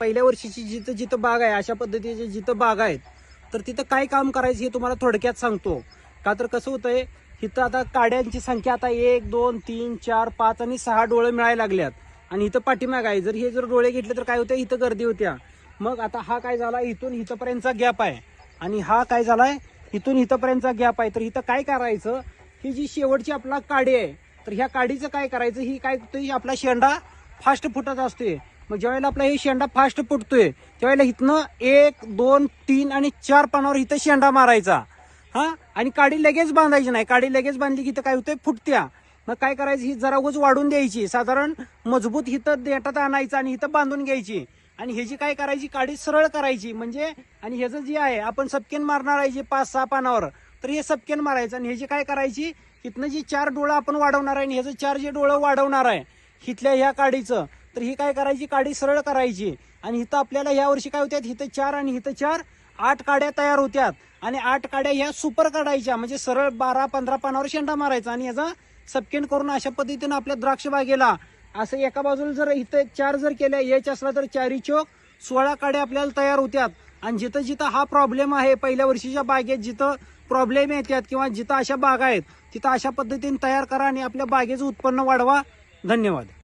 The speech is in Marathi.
पहिल्या वर्षीची जिथं जिथं बाग आहे अशा पद्धतीचे जिथं बाग आहेत तर तिथं काय काम करायचं हे तुम्हाला थोडक्यात सांगतो. का तर कसं होतंय इथं आता काड्यांची संख्या आता एक दोन तीन चार पाच आणि सहा डोळे मिळायला लागल्यात. आणि इथं पाठीमाग आहे. जर हे जर डोळे घेतले तर काय होतं इथं गर्दी होत्या. मग आता हा काय झाला इथून इथंपर्यंतचा गॅप आहे. आणि हा काय झालाय इथून इथंपर्यंतचा गॅप आहे. तर इथं काय करायचं ही जी शेवटची आपला काडी आहे तर ह्या काडीचं काय करायचं ही काय करतोय आपला शेंडा फास्ट फुटत असते मग ज्यावेळेला आपला हे शेंडा फास्ट फुटतोय त्यावेळेला इथनं एक दोन तीन आणि चार पानावर इथं शेंडा मारायचा. हा? आणि काडी लगेच बांधायची नाही. काडी लगेच बांधली की इथं काय होतंय? फुटत्या. मग काय करायचं? ही जरा उगाच वाढून द्यायची. साधारण मजबूत इथं देठात आणायचं आणि इथं बांधून घ्यायची. आणि ह्याची काय करायची? काडी सरळ करायची. म्हणजे आणि ह्याचं जे आहे आपण सपकेन मारणार आहे जे पाच सहा पानावर तर हे सपकेन मारायचं. आणि ह्याची काय करायची? इथनं जी चार डोळं आपण वाढवणार आहे आणि ह्याचं चार जे डोळं वाढवणार आहे इथल्या ह्या काडीचं तर ही काय करायची? काडी सरळ करायची. आणि इथं आपल्याला ह्या वर्षी काय होत्यात? इथं चार आणि इथं चार आठ काड्या तयार होत्यात. आणि आठ काड्या ह्या सुपर काढायच्या. म्हणजे सरळ बारा पंधरा पानावर शेंडा मारायचा आणि याचा सपकेन करून अशा पद्धतीनं आपल्या द्राक्ष बागेला. असं एका बाजूला जर इथं चार जर केल्या एच असला तर चारी चोक सोळा काड्या आपल्याला तयार होत्यात. आणि जिथं जिथं हा प्रॉब्लेम आहे पहिल्या वर्षीच्या बागेत जिथं प्रॉब्लेम येतात किंवा जिथं अशा बागा आहेत तिथं अशा पद्धतीने तयार करा आणि आपल्या बागेचं उत्पन्न वाढवा. धन्यवाद.